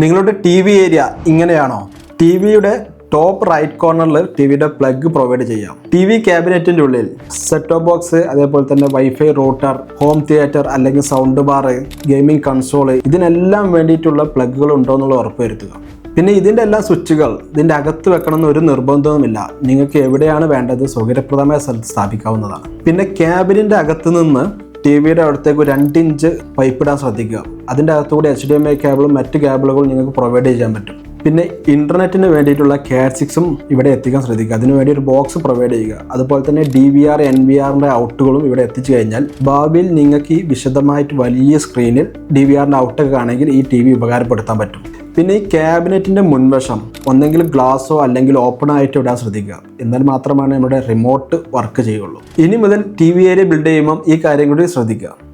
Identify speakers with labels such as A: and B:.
A: നിങ്ങളുടെ T V area ഇങ്ങനെയാണോ? T വിയുടെ ടോപ്പ് റൈറ്റ് കോർണറിൽ ടി വിയുടെ പ്ലഗ് പ്രൊവൈഡ് ചെയ്യാം. ടി വി ക്യാബിനറ്റിന്റെ ഉള്ളിൽ സെറ്റ് ടോപ്പ് ബോക്സ് അതേപോലെ തന്നെ വൈഫൈ റൂട്ടർ ഹോം തിയേറ്റർ അല്ലെങ്കിൽ സൗണ്ട് ബാർ ഗെയിമിംഗ് കൺസോൾ ഇതിനെല്ലാം വേണ്ടിയിട്ടുള്ള പ്ലഗുകൾ ഉണ്ടോ എന്നുള്ളത് ഉറപ്പുവരുത്തുക. പിന്നെ ഇതിന്റെ എല്ലാ സ്വിച്ചുകൾ ഇതിന്റെ അകത്ത് വെക്കണമെന്ന് ഒരു നിർബന്ധവുമില്ല. നിങ്ങൾക്ക് എവിടെയാണ് വേണ്ടത്? സൗകര്യപ്രദമായ സ്ഥലത്ത് സ്ഥാപിക്കാവുന്നതാണ്. പിന്നെ ക്യാബിനിന്റെ അകത്ത് നിന്ന് ടി വിയുടെ അടുത്തേക്ക് രണ്ട് ഇഞ്ച് പൈപ്പ് ഇടാൻ ശ്രദ്ധിക്കുക. അതിന്റെ അകത്തുകൂടി എച്ച് ഡി എം ഐ കേബിളും മറ്റ് കേബിളുകളും നിങ്ങൾക്ക് പ്രൊവൈഡ് ചെയ്യാൻ പറ്റും. പിന്നെ ഇന്റർനെറ്റിന് വേണ്ടിയിട്ടുള്ള കാറ്റ് സിക്സും ഇവിടെ എത്തിക്കാൻ ശ്രദ്ധിക്കുക. അതിനുവേണ്ടി ഒരു ബോക്സ് പ്രൊവൈഡ് ചെയ്യുക. അതുപോലെ തന്നെ D V R N V ആറിന്റെ ഔട്ടുകളും ഇവിടെ എത്തിച്ചു കഴിഞ്ഞാൽ ഭാവിയിൽ നിങ്ങൾക്ക് ഈ വിശദമായിട്ട് വലിയ സ്ക്രീനിൽ ഡി വി ആറിന്റെ ഔട്ടൊക്കെ ആണെങ്കിൽ ഈ ടി വി ഉപകാരപ്പെടുത്താൻ പറ്റും. പിന്നെ ഈ ക്യാബിനറ്റിന്റെ മുൻവശം ഒന്നെങ്കിൽ ഗ്ലാസ്സോ അല്ലെങ്കിൽ ഓപ്പൺ ആയിട്ട് ഇടാൻ ശ്രദ്ധിക്കുക. എന്നാൽ മാത്രമാണ് നമ്മുടെ റിമോട്ട് വർക്ക് ചെയ്യുള്ളൂ. ഇനി മുതൽ ടി വി ഏരിയ ബിൽഡ് ചെയ്യുമ്പം ഈ കാര്യം കൂടി ശ്രദ്ധിക്കുക.